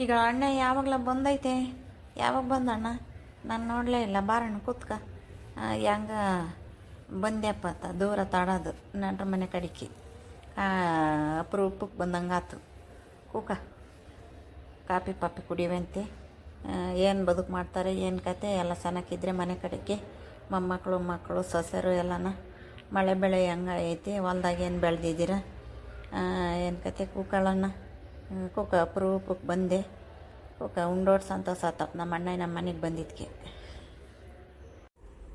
ಈಗ ಅಣ್ಣ ಯಾವಾಗಲ ಬಂದೈತೆ. ಯಾವಾಗ ಬಂದ ಅಣ್ಣ? ನಾನು ನೋಡಲೇ ಇಲ್ಲ. ಬಾರಣ್ಣ ಕೂತ್ಕ. ಹೆಂಗ ಬಂದ್ಯಪ್ಪ ಅಂತ. ದೂರ ತಾಡೋದು. ನಡ್ರ ಮನೆ ಕಡಿಕೆ. ಅಪರೂಪಕ್ಕೆ ಬಂದಂಗಾತು. ಕೂಕ. ಕಾಪಿ ಪಾಪಿ ಕುಡಿಯುವಂತೆ. ಏನು ಬದುಕು ಮಾಡ್ತಾರೆ, ಏನು ಕತೆ, ಎಲ್ಲ ಚೆನ್ನಾಗಿದ್ರೆ ಮನೆ ಕಡೆಗೆ. ಮೊಮ್ಮಕ್ಕಳು ಮಕ್ಕಳು, ಸೊಸೆರು ಎಲ್ಲನ. ಮಳೆ ಬೆಳೆ ಹೆಂಗೆ ಐತಿ? ಹೊಲ್ದಾಗ ಏನು ಬೆಳೆದಿದ್ದೀರ? ಏನು ಕತೆ, ಕೂಕಳಣ್ಣ. ಕೂಕ ಅಪರೂಪಕ್ಕೆ ಬಂದೆ. ಕೊಕ್ಕ ಉಂಡೋಡ್ಸ ಅಂತ ಸಾತಪ್ಪ ನಮ್ಮ ಅಣ್ಣ ನಮ್ಮ ಮನೆಗೆ ಬಂದಿದ್ಕೆ.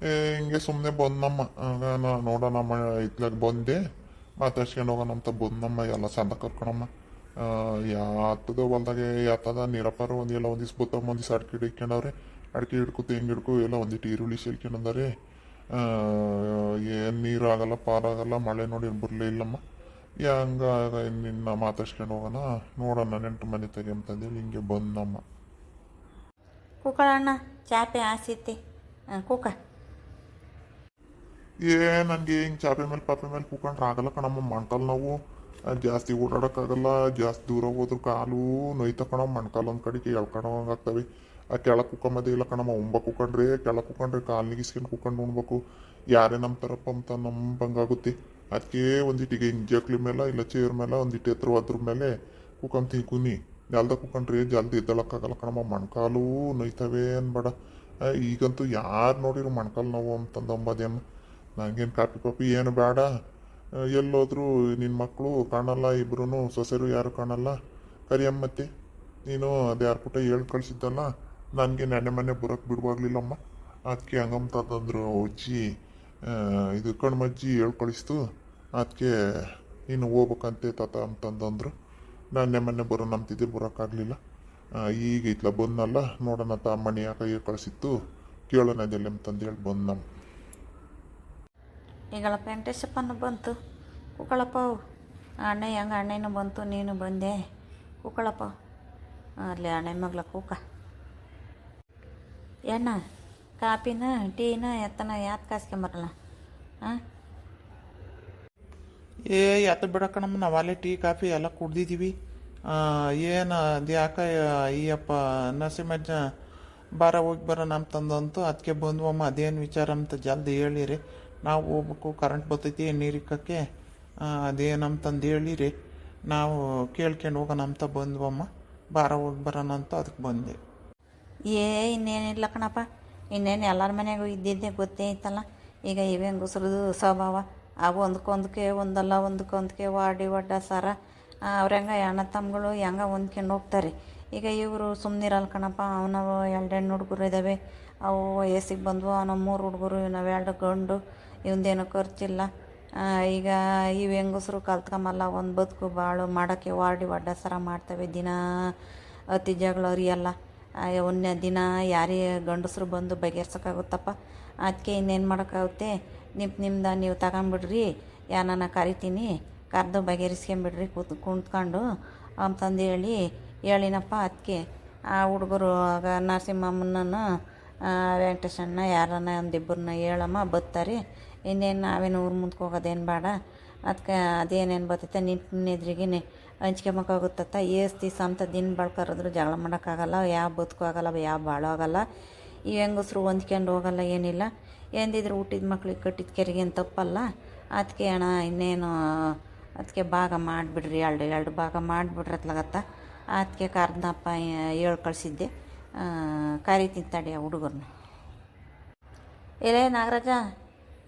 ಏ, ಹಿಂಗೆ ಸುಮ್ಮನೆ ಬಂದಮ್ಮ ನೋಡೋಣಮ್ಮ ಇತ್ಲಾಗ ಬಂದೆ. ಮಾತಾಡ್ಸ್ಕೊಂಡು ಹೋಗೋಣ ಅಂತ ಬಂದಮ್ಮ ಎಲ್ಲ ಸಂತ ಕರ್ಕೊಳಮ್ಮ ಯಾತದ ಹೊಲ್ದಾಗ, ಯಾತದ ನೀರಪ್ಪಾರ ಒಂದು ಎಲ್ಲ ಒಂದಿಸ್ ಬತ್ತಮ್ಮ ಒಂದಿವ್ಸ ಅಡ್ಕೆ ಹಿಡ್ಕೊಂಡವ್ರೆ. ಅಡ್ಕೆ ಹಿಡ್ಕೊ ತೆಂಗು ಹಿಡ್ಕೊ, ಎಲ್ಲ ಒಂದಿಟ್ಟು ಈರುಳ್ಳಿ ಸೇರ್ಕೊಂಡಂದಾರೆ ಏನು ನೀರಾಗಲ್ಲ, ಪಾರಾಗಲ್ಲ, ಮಳೆ ನೋಡಿ ಬರಲೇ ಇಲ್ಲಮ್ಮ. ಹಂಗ ನಿನ್ನ ಮಾತಾಡ್ಸ್ಕೊಂಡು ಹೋಗೋಣ? ನೋಡೋಣ ನೆಂಟು ಮನೆ ಹೇಳಿ ಹಿಂಗೆ ಬಂದಮ್ಮ. ಕೂಕಳಣ್ಣ ಚಾಪೆ ಆಸೈತಿ ಕೂಕ. ಏ ನನಗೆ ಹಿಂಗೆ ಚಾಪೆ ಮೇಲೆ ಪಾಪೆ ಮೇಲೆ ಕೂಕೊಂಡ್ರೆ ಆಗಲ್ಲ ಕಣಮ್ಮ. ಮಣ್ಕಲ್ ನಾವು ಜಾಸ್ತಿ ಓಡಾಡೋಕ್ಕಾಗಲ್ಲ ಜಾಸ್ತಿ ದೂರ ಹೋದ್ರು ಕಾಲು ನೋಯ್ತ ಕಣ ಮಣ್ಕಲ್ ಒಂದು ಕಡೆಗೆ ಎಳ್ಕೊಂಡೋಗಂಗೆ ಆಗ್ತವೆ. ಆ ಕೆಳಗೆ ಕುಕ್ಕಂಬದೇ ಇಲ್ಲ ಕಣಮ್ಮ. ಉಂಬ ಕುಕ್ಕಂಡ್ರೆ ಕೆಳಗೆ ಕುಕ್ಕಂಡ್ರೆ ಕಾಲು ನಿಗಿಸ್ಕೊಂಡು ಕುಕಂಡು ಉಣ್ಬೇಕು. ಯಾರೇ ನಂಬ್ತಾರಪ್ಪ ಅಂತ ನಂಬಂಗಾಗುತ್ತೆ. ಅದಕ್ಕೆ ಒಂದಿಟ್ಟಿಗೆ ಹಿಂಗೆ ಜಕ್ಲಿ ಮೇಲೆ ಇಲ್ಲ ಚೇರ್ ಮೇಲೆ ಒಂದಿಟ್ಟು ಎತ್ತರ ಅದ್ರ ಮೇಲೆ ಕುಕಂತ ಕುನಿ. ಜಲ್ದ ಕುಕ್ಕಂಡ್ರೆ ಜಲ್ದಿ ಎದ್ದಳಕ್ಕಾಗಲ್ಲ ಕಣಮ್ಮ, ಮೊಣ್ಕಾಲು ನೋಯ್ತವೆ ಅನ್ಬೇಡ ಈಗಂತೂ ಯಾರು ನೋಡಿರು ಮೊಣ್ಕಾಲು ನೋವು ಅಂತಂದು ಅಂಬದೇನು? ನಂಗೇನು ಕಾಪಿ ಪಾಪಿ ಏನು ಬೇಡ. ಎಲ್ಲೋದ್ರು ನಿನ್ನ ಮಕ್ಕಳು ಕಾಣಲ್ಲ ಇಬ್ಬರೂ ಸೊಸೆರು ಯಾರು ಕಾಣಲ್ಲ. ಕರಿಯಮ್ಮತ್ತೆ ನೀನು ಅದು ಯಾರ ಪುಟ ಹೇಳಿ ಕಳಿಸಿದ್ದಲ್ಲ? ನನಗೆ ನೆನೆ ಮನೆ ಬರೋಕ್ಕೆ ಬಿಡುವಾಗ್ಲಿಲ್ಲಮ್ಮ ಅದಕ್ಕೆ ಹಂಗಂತಂದ್ರು ಅಜ್ಜಿ. ಇದು ಕಣ್ಮಜ್ಜಿ ಹೇಳಿ ಕಳಿಸ್ತು ಅದಕ್ಕೆ ನೀನು ಹೋಗ್ಬೇಕಂತೆ ತಾತ ಅಂತಂದಂದರು. ನಾನು ಮೊನ್ನೆ ಬರೋ ನಂಬ್ತಿದ್ದೆ, ಬರೋಕ್ಕಾಗಲಿಲ್ಲ. ಈಗ ಇತ್ಲ ಬಂದಲ್ಲ ನೋಡೋಣ ತ ಮಣಿ ಯಾಕೆ ಕಳಿಸಿತ್ತು. ಕೇಳೋಣ ಅದೆಲ್ಲ ಅಂತಂದೇಳಿ ಬಂದು ನಮ್ಮ ಈಗಳ ವೆಂಕಟೇಶಪ್ಪನು ಬಂತು. ಕುಕ್ಕಳಪ್ಪ ಅಣ್ಣ ಹೆಂಗೆ ಅಣ್ಣನೂ ಬಂತು, ನೀನು ಬಂದೆ. ಕುಕ್ಕಳಪ್ಪ ಅಲ್ಲಿ ಅಣ್ಣ ಮಗ್ಲ ಕೂಕ. ಎಣ್ಣ ಕಾಪಿನ, ಟೀನ, ಎತ್ತನ, ಯಾತ್ ಕಾಸ್ಕೊಂಬರಲ್ಲ? ಹಾಂ ಏ ಎತ್ತ ಬಿಡಕಣಮ್ಮ ನಾವು ಅಲ್ಲೇ ಟೀ, ಕಾಫಿ ಎಲ್ಲ ಕುಡ್ದಿದ್ದೀವಿ ಏನು ಅದು ಯಾಕ ಅಯ್ಯಪ್ಪ ನರಸಿಂಹಜ್ಜ ಬಾರ ಹೋಗಿ ಬರೋಣ ಅಂತಂದಂತು ಅದಕ್ಕೆ ಬಂದ್ವಮ್ಮ ಅದೇನು ವಿಚಾರ ಅಂತ ಜಲ್ದಿ ಹೇಳಿರಿ. ನಾವು ಹೋಗ್ಬೇಕು ಕರೆಂಟ್ ಬರ್ತೈತಿ ನೀರಿಕ್ಕಕ್ಕೆ ಅದೇನಂತಂದು ಹೇಳಿರಿ. ನಾವು ಕೇಳ್ಕೊಂಡು ಹೋಗೋಣ ಅಂತ ಬಂದ್ವಮ್ಮ ಬಾರ ಹೋಗಿ ಬರೋಣ ಅಂತ ಅದಕ್ಕೆ ಬಂದೆ. ಏ, ಇನ್ನೇನಿಲ್ಲ ಕಣಪ್ಪ. ಇನ್ನೇನು ಎಲ್ಲರ ಮನೆಗೂ ಇದ್ದಿದ್ದೆ, ಗೊತ್ತೇ ಇತ್ತಲ್ಲ. ಈಗ ಇವೇನು ಗುಸರದು ಸ್ವಭಾವ. ಅವು ಒಂದಕ್ಕೊಂದಕ್ಕೆ ಒಂದಲ್ಲ ಒಂದಕ್ಕೊಂದಕ್ಕೆ ವಾಡಿ ಒಡ್ಡ ಸಾರ. ಅವ್ರ ಹೆಂಗ ಅಣ್ಣ ತಮ್ಮಗಳು ಹೆಂಗ ಹೊಂದ್ಕೊಂಡು ಹೋಗ್ತಾರೆ. ಈಗ ಇವರು ಸುಮ್ಮನಿರಲ್ಲ ಕಣಪ್ಪ ಅವನವು ಎರಡು ಹೆಣ್ಣು ಹುಡುಗರು ಇದ್ದಾವೆ ಅವು ವಯಸ್ಸಿಗೆ ಬಂದವು ಅವನ ಮೂರು ಹುಡುಗರು ನಾವು ಎರಡು ಗಂಡು ಇವಂದೇನು ಖರ್ಚಿಲ್ಲ. ಆ, ಈಗ ಇವು ಹೆಂಗಸರು ಕಲ್ತ್ಕೊಂಬಲ್ಲ ಒಂದು ಬದುಕು ಭಾಳ ಮಾಡೋಕ್ಕೆ ವಾಡಿ ಒಡ್ಡ ಸರ ಮಾಡ್ತವೆ ದಿನ ಅತಿ ಜಗಳ ಅರಿಯಲ್ಲ ಒಂದನೇ ದಿನ ಯಾರೇ ಗಂಡಸರು ಬಂದು ಬಗೆಹರ್ಸೋಕ್ಕಾಗುತ್ತಪ್ಪ. ಅದಕ್ಕೆ ಇನ್ನೇನು ಮಾಡೋಕ್ಕಾಗುತ್ತೆ? ನಿಮ್ಮ ನಿಮ್ದು ನೀವು ತಗೊಂಬಿಡ್ರಿ ಯಾನನ ಕರಿತೀನಿ, ಕರೆದು ಬಗೆಹರಿಸ್ಕೊಂಬಿಡ್ರಿ ಕೂತ್, ಕುಂತ್ಕೊಂಡು ಅಂತಂದು ಹೇಳಿ ಹೇಳಿನಪ್ಪ ಅದಕ್ಕೆ ಆ ಹುಡುಗರು ಆಗ ನರಸಿಂಹಮ್ಮನನ್ನು ವೆಂಕಟೇಶಣ್ಣ ಯಾರನ್ನ ಒಂದಿಬ್ಬರನ್ನ ಹೇಳಮ್ಮ ಬತ್ತಾರೆ. ಇನ್ನೇನು ನಾವೇನು ಊರು ಮುಂದಕ್ಕೆ ಹೋಗೋದೇನು ಬೇಡ. ಅದಕ್ಕೆ ಅದೇನೇನು ಬರ್ತೈತೆ ನಿಂತಿನ ಎದುರಿಗೆ ಹಂಚ್ಕೊಂಬಕ್ಕಾಗುತ್ತತ್ತ ಏಸ್ ದಿವಸ ಅಂತ ದಿನ ಬಾಳ್ಕರಿದ್ರು ಜಗಳ ಮಾಡೋಕ್ಕಾಗಲ್ಲ, ಯಾವ ಬದುಕು ಆಗಲ್ಲ, ಯಾವ ಬಾಳು ಆಗಲ್ಲ. ಈ ಹೆಂಗಸ್ರು ಹೊಂದ್ಕೊಂಡು ಹೋಗಲ್ಲ ಏನಿಲ್ಲ. ಎಂದಿದ್ರು ಹುಟ್ಟಿದ ಮಕ್ಳಿಗೆ ಕಟ್ಟಿದ ಕೆರೆಗೆ ಏನು ತಪ್ಪಲ್ಲ. ಅದಕ್ಕೆ ಅಣ್ಣ ಇನ್ನೇನು ಅದಕ್ಕೆ ಭಾಗ ಮಾಡಿಬಿಡ್ರಿ, ಎರಡು ಎರಡು ಭಾಗ ಮಾಡಿಬಿಡ್ರಿ ಅತ್ಲಾಗತ್ತ ಅದಕ್ಕೆ ಕರ್ದಪ್ಪ ಹೇಳಿ ಕಳಿಸಿದ್ದೆ. ಕರಿ ತಿಂತಾಡಿ ಆ ಹುಡುಗರನ್ನ ಏಲೇ ನಾಗರಾಜ,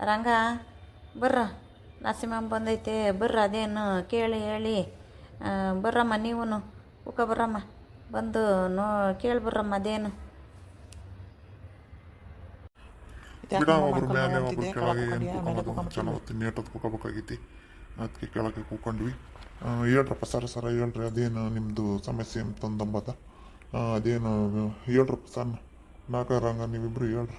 ರಂಗ, ಬರ್ರ, ನರಸಿಂಹಮ್ಮ ಬಂದೈತೆ. ಬರ್ರ, ಅದೇನು ಕೇಳಿ, ಹೇಳಿ. ಬರ್ರಮ್ಮ ನೀವು ಉಕ್ಕ ಬರ್ರಮ್ಮ. ಬಂದು ನೋ, ಕೇಳಿ ಬರ್ರಮ್ಮ ಅದೇನು. ಗಿಡ ಒಬ್ರ ಮೇಲೆ ಒಬ್ರ ಕೆಳಗೆ ಏನು ಕೂತ್ಕೊಳ್ಳೋದು ಚೆನ್ನಾಗಿ ನೀಟದ್ ಕೂಕೋಬೇಕಾಗೈತಿ ಅದಕ್ಕೆ ಕೆಳಗೆ ಕೂಕೊಂಡ್ವಿ ಹೇಳ್ರಪ್ಪ ಸರ ಸರ ಹೇಳ್ರಿ ಅದೇನು ನಿಮ್ಮದು ಸಮಸ್ಯೆ ಅಂತಂದಂಬದ ಅದೇನು ಹೇಳ್ರಪ್ಪ ಸಣ್ಣ ನಾಲ್ಕ ರಂಗ ನೀವಿಬ್ರು ಹೇಳ್ರಿ.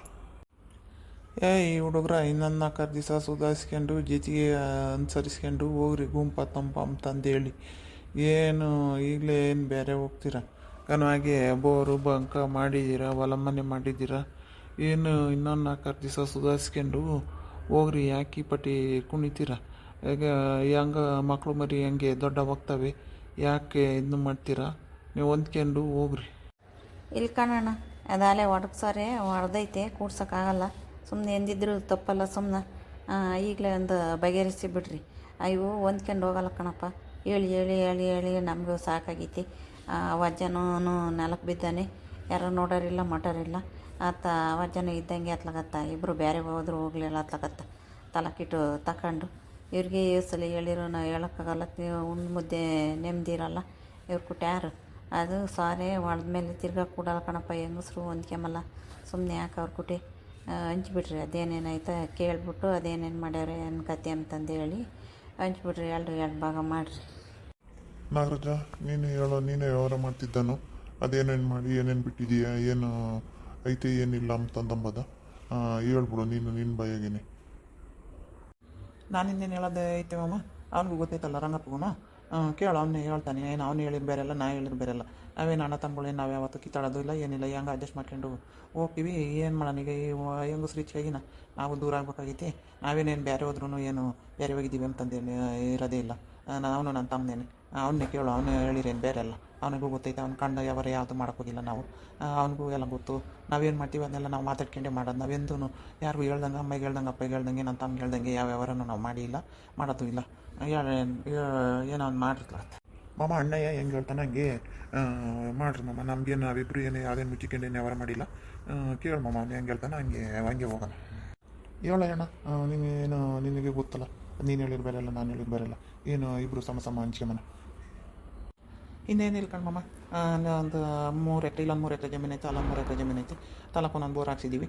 ಏ ಈ ಹುಡುಗ್ರ ಇನ್ನೊಂದು ನಾಲ್ಕಾರು ದಿವಸ ಸುಧಾರಿಸ್ಕೊಂಡು ಜೊತೆಗೆ ಅನುಸರಿಸ್ಕೊಂಡು ಹೋಗ್ರಿ ಗುಂಪ ತಂಪ ಅಂತಂದೇಳಿ ಏನು ಈಗಲೇ ಏನು ಬೇರೆ ಹೋಗ್ತೀರ? ಕನವಾಗಿ ಬೋರು ಬಂಕ ಮಾಡಿದ್ದೀರಾ ಹೊಲ ಮನೆ ಮಾಡಿದ್ದೀರ ಏನು ಇನ್ನೊಂದು ನಾಲ್ಕಾರು ದಿವಸ ಸುಧಾರಿಸ್ಕೊಂಡು ಹೋಗ್ರಿ, ಯಾಕೆ ಪಟ್ಟಿ ಕುಣಿತೀರ? ಈಗ ಹೆಂಗ ಮಕ್ಕಳು ಮರಿ ಹೆಂಗೆ ದೊಡ್ಡ ಹೋಗ್ತವೆ ಯಾಕೆ ಇದನ್ನು ಮಾಡ್ತೀರಾ? ನೀವು ಹೊಂದ್ಕೊಂಡು ಹೋಗ್ರಿ. ಇಲ್ಲಿ ಕಾಣೋಣ ಅದಾಲೆ ಒಡಗ್ಸಾರೆ ಹೊಡೆದೈತೆ ಕೂಡ್ಸೋಕ್ಕಾಗಲ್ಲ ಸುಮ್ಮನೆ ಎಂದಿದ್ರು ತಪ್ಪಲ್ಲ ಸುಮ್ಮನೆ ಈಗಲೇ ಒಂದು ಬಗೆಹರಿಸಿ ಬಿಡ್ರಿ. ಅಯ್ಯೋ, ಹೊಂದ್ಕೊಂಡು ಹೋಗಲ್ಲ ಕಣಪ್ಪ. ಹೇಳಿ ಹೇಳಿ ಹೇಳಿ ಹೇಳಿ, ನಮಗೂ ಸಾಕಾಗೈತಿ. ವಜ್ಜನೂ ನೆಲಕ್ಕೆ ಬಿದ್ದಾನೆ. ಯಾರು ನೋಡೋರಿಲ್ಲ ಮಟರಿಲ್ಲ ಆತ ವಜ್ಜನ ಇದ್ದಂಗೆ ಅತ್ಲಾಗತ್ತ ಇಬ್ಬರು ಬೇರೆ ಹೋದ್ರು, ಹೋಗ್ಲಿಲ್ಲ ಅತ್ಲಾಗತ್ತ. ತಲಕಿಟ್ಟು ತಕೊಂಡು ಇವ್ರಿಗೆ ಈ ಸಲ ಹೇಳಿರೋ ನಾವು ಹೇಳೋಕ್ಕಾಗಲ್ಲ ಉಣ್ಣು ಮುದ್ದೆ ನೆಮ್ಮದಿ ಇರಲ್ಲ. ಇವ್ರು ಕುಟ್ಯಾರು ಅದು ಸಾರೆ ಮೇಲೆ ತಿರ್ಗಾ ಕೂಡಲ್ಲ ಕಣಪ್ಪ, ಹೆಂಗಸ್ರು ಹೊಂದ್ಕೊಂಬಲ್ಲ ಸುಮ್ಮನೆ ಯಾಕೆ ಅವ್ರ ಕುಟಿ ಹಂಚ್ಬಿಟ್ರಿ, ಅದೇನೇನಾಯ್ತು ಕೇಳಿಬಿಟ್ಟು ಅದೇನೇನು ಮಾಡ್ಯಾರೆ ಏನು ಕತೆ ಅಂತಂದು ಹೇಳಿ ಹಂಚ್ಬಿಟ್ರಿ ಎರಡು ಎರಡು ಭಾಗ ಮಾಡಿರಿ. ನಾಗರಾಜ, ನೀನು ಹೇಳೋ, ನೀನೇ ವ್ಯವಹಾರ ಮಾಡ್ತಿದ್ದಾನು. ಅದೇನೇನು ಮಾಡಿ, ಏನೇನು ಬಿಟ್ಟಿದೀಯ, ಏನು ಐತೆ, ಏನಿಲ್ಲ ಅಂತಂದಂಬದ ಹೇಳ್ಬಿಡು, ನೀನು ನಿನ್ನ ಬಾಯಾಗೇನೆ. ನಾನು ಇನ್ನೇನು ಹೇಳೋದೇ ಐತೆ ಮಾಮ? ಅವ್ನಿಗೂ ಗೊತ್ತೈತಲ್ಲ ರಂಗಪ್ಪಗೂ ಕೇಳು ಅವನೇ ಹೇಳ್ತಾನೆ. ಏನು, ಅವ್ನು ಹೇಳಿದ್ ಬೇರೆಲ್ಲ, ನಾ ಹೇಳಿದ್ ಬೇರೆಲ್ಲ. ನಾವೇನು ಅಣ್ಣ ತಮ್ಮಗಳೇನು ನಾವು ಯಾವತ್ತೂ ಕಿತ್ತಾಡೋದು ಇಲ್ಲ, ಏನಿಲ್ಲ, ಹೆಂಗೆ ಅಡ್ಜಸ್ಟ್ ಮಾಡ್ಕೊಂಡು ಹೋಗ್ತೀವಿ. ಏನು ಮಾಡೋಣ ಈಗ? ಸ್ವಿಚ್ ಆಗಿನ? ನಾವು ದೂರ ಆಗ್ಬೇಕಾಗೈತಿ. ನಾವೇನೇನು ಬೇರೆ ಹೋದ್ರೂ ಏನು ಬೇರೆ ಹೋಗಿದ್ದೀವಿ ಅಂತಂದೇನು ಇರೋದೇ ಇಲ್ಲ. ಅವನು ನಾನು ತಮ್ಮನೇನೆ. ಅವನ್ನೇ ಕೇಳು ಅವನು ಹೇಳಿರೇನು ಬೇರೆ ಅಲ್ಲ ಅವನಿಗೂ ಗೊತ್ತೈತೆ ಅವ್ನು ಕಂಡ ಯಾವಾರ ಯಾವುದು ಮಾಡೋಕ್ಕೋಗಿಲ್ಲ ನಾವು. ಅವನಿಗೂ ಎಲ್ಲ ಗೊತ್ತು. ನಾವೇನು ಮಾಡ್ತೀವಿ ಅದನ್ನೆಲ್ಲ ನಾವು ಮಾತಾಡ್ಕೊಂಡೆ ಮಾಡೋದು. ನಾವೆಂದೂ ಯಾರಿಗೂ ಹೇಳ್ದಂಗೆ ಅಮ್ಮಗೆ ಹೇಳ್ದಂಗೆ ಅಪ್ಪ ಹೇಳ್ದಂಗೆ ನನ್ನ ತಮ್ಗೆ ಹೇಳ್ದಂಗೆ ಯಾವ ವ್ಯವಹಾರನೂ ನಾವು ಮಾಡಿಲ್ಲ ಮಾಡೋದು ಇಲ್ಲ. ಏನೋ ಅವ್ನು ಮಾಡಿರ್ತಾರೆ ಮಾಮ ಅಣ್ಣಯ್ಯ ಹೆಂಗೆ ಹೇಳ್ತಾನೆ ಹಂಗೆ ಮಾಡ್ರಿ ಮಾಮ ನಮಗೇನು ನಾವಿಬ್ರು ಏನು ಯಾವ್ದೇನು ಮುಚ್ಚಿಕೊಂಡು ಏನು ವ್ಯವಹಾರ ಮಾಡಿಲ್ಲ. ಕೇಳು ಮಾಮ ಅವ್ನು ಹೆಂಗೆ ಹೇಳ್ತಾನೆ ಹಂಗೆ ಹಂಗೆ ಹೋಗೋಣ. ಹೇಳ ಅಣ್ಣ ನಿಮಗೇನು ನಿನಗೆ ಗೊತ್ತಲ್ಲ ನೀನು ಹೇಳಿದ ಬೇರೆಲ್ಲ ನಾನು ಹೇಳಿದ ಬೇರೆಲ್ಲ. ಏನು ಇಬ್ಬರು ಸಮ ಸಮ ಹಂಚ್ಕೊಂಬನ ಇನ್ನೇನಿಲ್ಲ ಕಣ್ಮಮ್ಮ ಒಂದು ಮೂರು ಎಕರೆ ಇಲ್ಲೊಂದು ಮೂರು ಎಕರೆ ಜಮೀನು ಐತೆ ಅಲ್ಲೊಂದು ಮೂರು ಎಕರೆ ಜಮೀನು ಐತೆ ತಲಕ್ಕೆ ಒಂದೊಂದು ಬೋರ್ ಹಾಕ್ಸಿದ್ದೀವಿ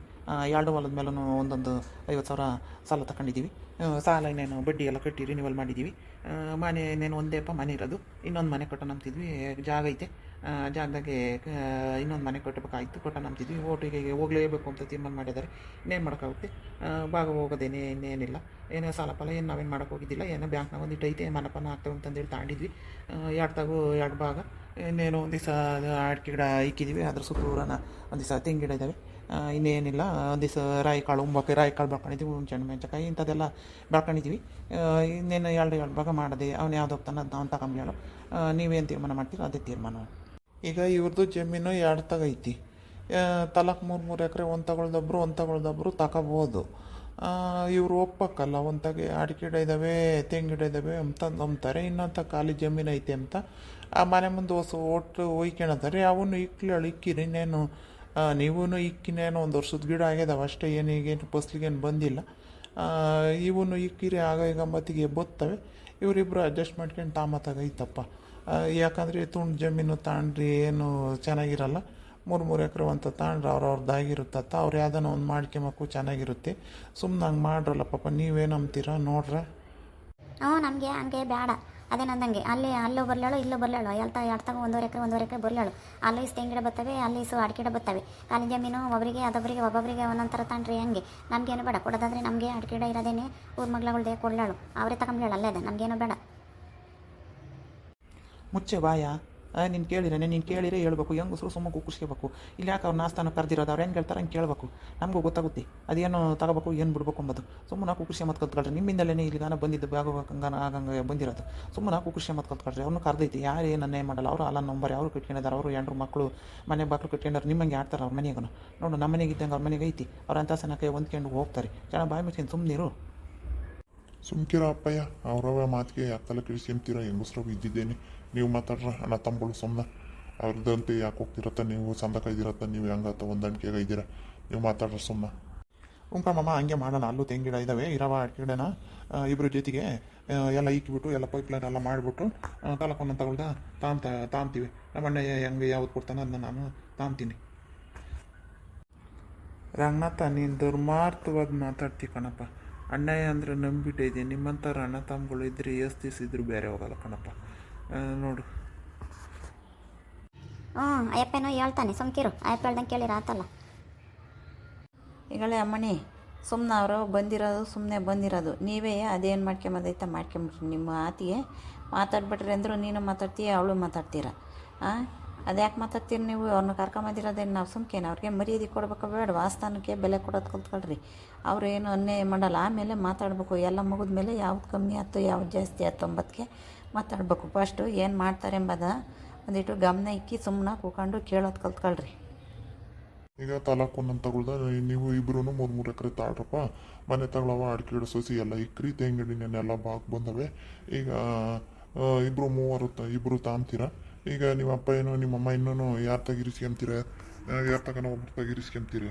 ಎರಡು ಹೊಲದ ಮೇಲೂ ಒಂದೊಂದು ಐವತ್ತು ಸಾವಿರ ಸಾಲ ತಗೊಂಡಿದ್ದೀವಿ ಸಾಲ ಇನ್ನೇನು ಬಡ್ಡಿ ಎಲ್ಲ ಕಟ್ಟಿ ರಿನಿವಲ್ ಮಾಡಿದ್ದೀವಿ ಮನೆ ಇನ್ನೇನು ಒಂದೇಪ್ಪ ಮನೆ ಇರೋದು ಇನ್ನೊಂದು ಮನೆ ಕಟ್ಟೋಣ ಅಂತಿದ್ವಿ ಜಾಗ ಐತೆ ಜಾಗದಾಗೆ ಇನ್ನೊಂದು ಮನೆ ಕಟ್ಟಬೇಕಾಯ್ತು ಕೊಟ್ಟ ನಂಬ್ತಿದ್ವಿ ಓಟಿಗೆ ಹೋಗಲೇಬೇಕು ಅಂತ ತೀರ್ಮಾನ ಮಾಡಿದ್ದಾರೆ. ಇನ್ನೇನು ಮಾಡೋಕ್ಕಾಗುತ್ತೆ? ಭಾಗ ಹೋಗೋದೇನೇ, ಇನ್ನೇನಿಲ್ಲ. ಏನೋ ಸಾಲ ಫಲ ಏನು ನಾವೇನು ಮಾಡೋಕೆ ಹೋಗಿದ್ದಿಲ್ಲ. ಏನೋ ಬ್ಯಾಂಕ್ನಾಗ ಒಂದಿಟ್ಟು ಐತೆ ಮನಪನ ಆಗ್ತವೆ ಅಂತಂದೇಳಿ ತಾಂಡಿದ್ವಿ. ಎರಡು ತಗೋ, ಎರಡು ಭಾಗ. ಇನ್ನೇನು ಒಂದು ದಿವಸ ಅಡಿಕೆ ಗಿಡ ಇಕ್ಕಿದ್ದೀವಿ ಅದ್ರ ಸುತ್ತೂರನ ಒಂದು ದಿವಸ ತೆಂಗಿನ ಗಿಡ ಇದ್ದಾವೆ ಇನ್ನೇನಿಲ್ಲ. ಒಂದು ದಿವಸ ರಾಯಿ ಕಾಳು, ಉಂಬಕ್ಕೆ ರಾಯಿ ಕಾಳು ಬೆಳ್ಕೊಂಡಿದ್ವಿ. ಹುಣ್ಸೆಹಣ್ಣು ಮೆಣಸಕಾಯಿ ಇಂಥದ್ದೆಲ್ಲ ಬೆಳ್ಕೊಂಡಿದ್ವಿ. ಇನ್ನೇನು ಎರಡು ಎರಡು ಭಾಗ ಮಾಡಿದೆ, ಅವ್ನು ಯಾವ್ದು ಹೋಗ್ತಾನೆ ಅದು ಅವ್ನು ತಗೊಂಬ್ಯಾಳು ನೀವೇನು ತೀರ್ಮಾನ ಮಾಡ್ತೀರೋ? ಅದೇ ತೀರ್ಮಾನ. ಈಗ ಇವ್ರದ್ದು ಜಮೀನು ಎರಡು ತಗೈತಿ ತಲಕ್ ಮೂರು ಮೂರು ಎಕರೆ ಒಂದು ತಗೊಳ್ದೊಬ್ರು ಒಂದು ತಗೊಳ್ದೊಬ್ರು ತಗೋಬೋದು. ಇವರು ಒಪ್ಪಕ್ಕಲ್ಲ, ಒಂದು ತಗೆ ಅಡಿಕೆ ಗಿಡ ಇದ್ದಾವೆ ತೆಂಗು ಗಿಡ ಇದ್ದಾವೆ ಅಂತ ನಂಬ್ತಾರೆ. ಇನ್ನೊಂದು ಖಾಲಿ ಜಮೀನು ಐತೆ ಅಂತ ಆ ಮನೆ ಮುಂದೆ ಹೊಸ, ಒಟ್ಟು ಒಯ್ಕೊಳತಾರೆ ಅವನು ಇಕ್ಲಳು ಇಕ್ಕಿರಿ. ಇನ್ನೇನು ನೀವೂ ಇಕ್ಕಿನೇನೋ ಒಂದು ವರ್ಷದ ಗಿಡ ಆಗ್ಯದವ ಅಷ್ಟೇ. ಏನು, ಈಗೇನು, ಫಸ್ಲಿಗೇನು ಬಂದಿಲ್ಲ. ಇವನು ಇಕ್ಕಿರಿ, ಆಗ, ಈಗ, ಮತ್ತಿಗೆ ಬರ್ತವೆ ಇವರಿಬ್ಬರು ಅಡ್ಜಸ್ಟ್ ಮಾಡ್ಕೊಂಡು ತಾಮತ್ತಾಗೈತಪ್ಪ ಯಾಕಂದರೆ ತುಂಡು ಜಮೀನು ತಾಂಡ್ರಿ ಏನು ಚೆನ್ನಾಗಿರಲ್ಲ. ಮೂರು ಮೂರು ಎಕರೆ ಅಂತ ತಾಂಡ್ರೆ ಅವ್ರವ್ರದ್ದಾಗಿರುತ್ತತ್ತ ಅವ್ರು ಯಾವ್ದಾನ ಒಂದು ಮಾಡ್ಕೊಂಬಕ್ಕೂ ಚೆನ್ನಾಗಿರುತ್ತೆ. ಸುಮ್ಮನೆ ಹಂಗೆ ಮಾಡ್ರಲ್ಲ ಪಾಪ ನೀವೇನು ಅಂಬ್ತೀರಾ ನೋಡ್ರೆ? ಹ್ಞೂ ನಮಗೆ ಹಂಗೆ ಬೇಡ ಅದೇ ನಂದಂಗೆ. ಅಲ್ಲಿ, ಅಲ್ಲೂ ಬರ್ಲಾಳು, ಇಲ್ಲೂ ಬರ್ಲಾಳು. ಎಲ್ತ ಎಡ್ತಾಗ ಒಂದೂವರೆ ಎಕರೆ ಒಂದೂವರೆ ಎಕರೆ ಬರ್ಲಾಳು. ಅಲ್ಲಿ ಇಷ್ಟು ತೆಂಗಿಡ ಬರ್ತವೆ ಅಲ್ಲಿ ಇಸು ಅಡಿಕೆ ಗಿಡ ಬರ್ತವೆ ಖಾಲಿ ಜಮೀನು ಒಬ್ಬರಿಗೆ ಅದೊಬ್ಬರಿಗೆ ಒಬ್ಬೊಬ್ಬರಿಗೆ ಒಂದೊಂದು ಥರ ಹಂಗೆ. ನಮಗೇನು ಬೇಡ. ಕೊಡೋದಾದ್ರೆ ನಮಗೆ ಅಡಿಕೆ ಗಿಡ ಇರೋದೇನೆ ಊರ ಮಗ್ಳುಗಳ್ದೆ ಕೊಡ್ಲಾಳು. ಅವರೇ ತಗೊಂಬ್ಲಾಳು ಅಲ್ಲೇ ಅದ. ನಮಗೇನು ಬೇಡ. ಮುಚ್ಚೆ ಬಾಯ? ನೀನು ಕೇಳಿರೇನೆ ನೀನು ಕೇಳಿರೇ ಹೇಳ್ಬೇಕು. ಹೆಂಗಸರು ಸುಮ್ಮ ಕುಕ್ಕಿಸ್ಕೋಬೇಕು. ಇಲ್ಲಿ ಯಾಕೆ ಅವ್ರು ನಾಸ್ತಾನ ಕರೆದಿರೋದು? ಅವ್ರು ಹೆಂಗೆ ಹೇಳ್ತಾರೆ ಹಂಗೆ ಕೇಳಬೇಕು. ನಮಗೂ ಗೊತ್ತಾಗುತ್ತೆ. ಅದೇನು ತಗೋಬೇಕು, ಏನು ಬಿಡ್ಬೇಕು ಅಂಬೋದು. ಸುಮ್ಮನೆ ಕುಕ್ಕುಸ್ಯ ಮತ್ತು ಕಲ್ತ್ಕೊಳ್ರಿ ನಿಮ್ಮಿಂದಲೇ ಇಲ್ಲಿ ಗಾನ ಬಂದಿದ್ದು ಹಂಗಾನ ಆಗಂಗೆ ಬಂದಿರೋದು. ಸುಮ್ಮನೆ ಕುಕ್ಕುಸ್ಯ ಮತ್ತು ಕಲ್ತ್ಕೊಳ್ರಿ ಅವ್ರನ್ನ ಕರೆದೈತಿ. ಯಾರು ಏನನ್ನೇ ಮಾಡಲ್ಲ. ಅವರು ಅಲ್ಲ ನಂಬರ್, ಅವರು ಕಟ್ಕೊಂಡಿದ್ದಾರೆ. ಅವರು ಎಂಟ್ರು ಮಕ್ಕಳು ಮನೆ ಬಾಕ್ಲು ಕಟ್ಕೊಂಡಾರೆ ನಿಮ್ಮಂಗೆ ಆಡ್ತಾರೆ ಅವ್ರ ಮನೆಗೂ ನೋಡು, ನಮ್ಮ ಮನೆಗೆ ಇದ್ದಂಗೆ ಅವ್ರ ಮನೆಗೆ ಐತಿ. ಅವ್ರ ಅಂತ ಸನಕ್ಕೆ ಹೊಂದ್ಕೊಂಡು ಹೋಗ್ತಾರೆ. ಚೆನ್ನಾಗಿ ಬಾಯಿ ಮುಚ್ಕೊಂಡು ಸುಮ್ಮನಿರು ಸುಮ್ಕಿರೋ ಅಪ್ಪಯ್ಯ ಅವರವ ಮಾತಿಗೆ ಯಾಕಲ್ಲ ಕಿಳಿಸ್ಕೊಂತೀರ ಹೆಂಗಸ್ರವು ಇದ್ದಿದ್ದೇನೆ. ನೀವು ಮಾತಾಡ್ರ, ಅಣ್ಣ ತಂಬಳು ಸುಮ್ಮನೆ ಅವ್ರದ್ದಂತೆ ಯಾಕೆ ಹೋಗ್ತಿರತ್ತ ನೀವು ಸಂದಕ ಕೈದಿರತ್ತ ನೀವು ಹೆಂಗತ್ತ ಹೊಂದಾಣಿಕೆಗೆ ಇದ್ದೀರ ನೀವು ಮಾತಾಡ್ರ ಸುಮ್ಮನೆ ಉಂಕ ಮಾಮ, ಹಂಗೆ ಮಾಡೋಣ, ಅಲ್ಲೂ ತೆಂಗಿಡ ಗಿಡ ಇದ್ದಾವೆ ಇರವ ಅಡ್ಕಿಡೋಣ ಇಬ್ಬರು ಜೊತೆಗೆ ಎಲ್ಲ ಇಕ್ಕಿಬಿಟ್ಟು ಎಲ್ಲ ಪೈಪ್ ಲೈನ್ ಎಲ್ಲ ಮಾಡಿಬಿಟ್ಟು ತಲಕೊಂಡು ತಗೊಳ್ದ, ತಾಂತ ತಾಂತೀವಿ ನಮ್ಮ ಅಣ್ಣ ಹೆಂಗೆ ಯಾವ್ದು ಕೊಡ್ತಾನೆ ಅದನ್ನ ನಾನು ತಾಂತೀನಿ ರಂಗನಾಥ, ನೀನು ದುರ್ಮಾರ್ಥವಾಗಿ ಮಾತಾಡ್ತಿ ಕಣಪ್ಪ. ಅಣ್ಣಯ್ಯ ಅಂದರೆ ನಂಬಿಟ್ಟಿದೆ ನಿಮ್ಮಂಥವ್ರು ಅಣ್ಣ ತಮ್ಮಗಳು ಇದ್ರೆ ಎಷ್ಟು ದಿವಸ ಬೇರೆ ಹೋಗಲ್ಲ ಕಣಪ್ಪ. ನೋಡು. ಹ್ಞೂ ಅಯ್ಯಪ್ಪನೋ ಹೇಳ್ತಾನೆ ಸುಮ್ಕಿರು ಅಯ್ಯಪ್ಪ ಹೇಳ್ದಂಗೆ ಕೇಳಿರ ಆತಲ್ಲ. ಈಗಳೇ ಅಮ್ಮಣಿ ಸುಮ್ಮನೆ ಅವರು ಬಂದಿರೋದು ಸುಮ್ಮನೆ ಬಂದಿರೋದು. ನೀವೇ ಅದೇನು ಮಾಡ್ಕೊಂಬದೈತೆ ಮಾಡ್ಕೊಂಬಿಟ್ರಿ. ನಿಮ್ಮ ಆತಿಗೆ ಮಾತಾಡ್ಬಿಟ್ರಿ ಅಂದರು ನೀನು ಮಾತಾಡ್ತೀಯ ಅವಳು ಮಾತಾಡ್ತೀರ. ಹಾಂ ಅದ್ಯಾಕೆ ಮಾತಾಡ್ತೀರಿ ನೀವು? ಅವ್ರನ್ನ ಕರ್ಕೊಂಬಂದಿರೋದೇನು ನಾವು ಸುಮ್ಕೇನು? ಅವ್ರಿಗೆ ಮರ್ಯಾದೆ ಕೊಡ್ಬೇಕು ಬೇಡ ವಾಸ್ತಾನಕ್ಕೆ ಬೆಲೆ ಕೊಡೋದು ಕಲ್ತ್ಕೊಳ್ರಿ ಅವ್ರು ಏನು ಅನ್ಯಾಯ ಮಾಡಲ್ಲ ಆಮೇಲೆ ಮಾತಾಡಬೇಕು. ಎಲ್ಲ ಮುಗಿದ ಮೇಲೆ ಯಾವ್ದು ಕಮ್ಮಿ ಆಯ್ತು ಯಾವ್ದು ಜಾಸ್ತಿ ಆಯ್ತು ಅಂಬದಕ್ಕೆ ಮಾತಾಡಬೇಕು. ಫಸ್ಟು ಏನು ಮಾಡ್ತಾರೆ ಎಂಬದ ಒಂದಿಟ್ಟು ಗಮನ ಇಕ್ಕಿ ಸುಮ್ಮನೆ ಕೂಕೊಂಡು ಕೇಳೋದು ಕಲ್ತ್ಕೊಳ್ರಿ. ಈಗ ತಲಾಕ್ ಒಂದೊಂದು ತಗೊಳ್ದ ನೀವು ಇಬ್ರು ಮೂರು ಮೂರು ಎಕರೆ ತಾಳ್ರಪ್ಪ ಮನೆ ತಗೊಳವ ಅಡಿಕೆ ಗಿಡ ಸೊಸಿ ಎಲ್ಲ ಇಕ್ರಿ ತೆಂಗಿಡಿನೆಲ್ಲ ಬಾಕ್ ಬಂದವೆ. ಈಗ ಇಬ್ಬರು ಇಬ್ರು ಮೂವರು ಇಬ್ಬರು ಇಬ್ರು ತಾಂತೀರ ಈಗ ನಿಮ್ಮ ಅಪ್ಪ ಏನು ನಿಮ್ಮ ಅಮ್ಮ ಇನ್ನೂ ಯಾರು ತಗಿರಿಸ್ಕೊಂತೀರ ಯಾರು ತಗನ ಒಬ್ರು ತಗಿರಿಸ್ಕೊಂತೀರ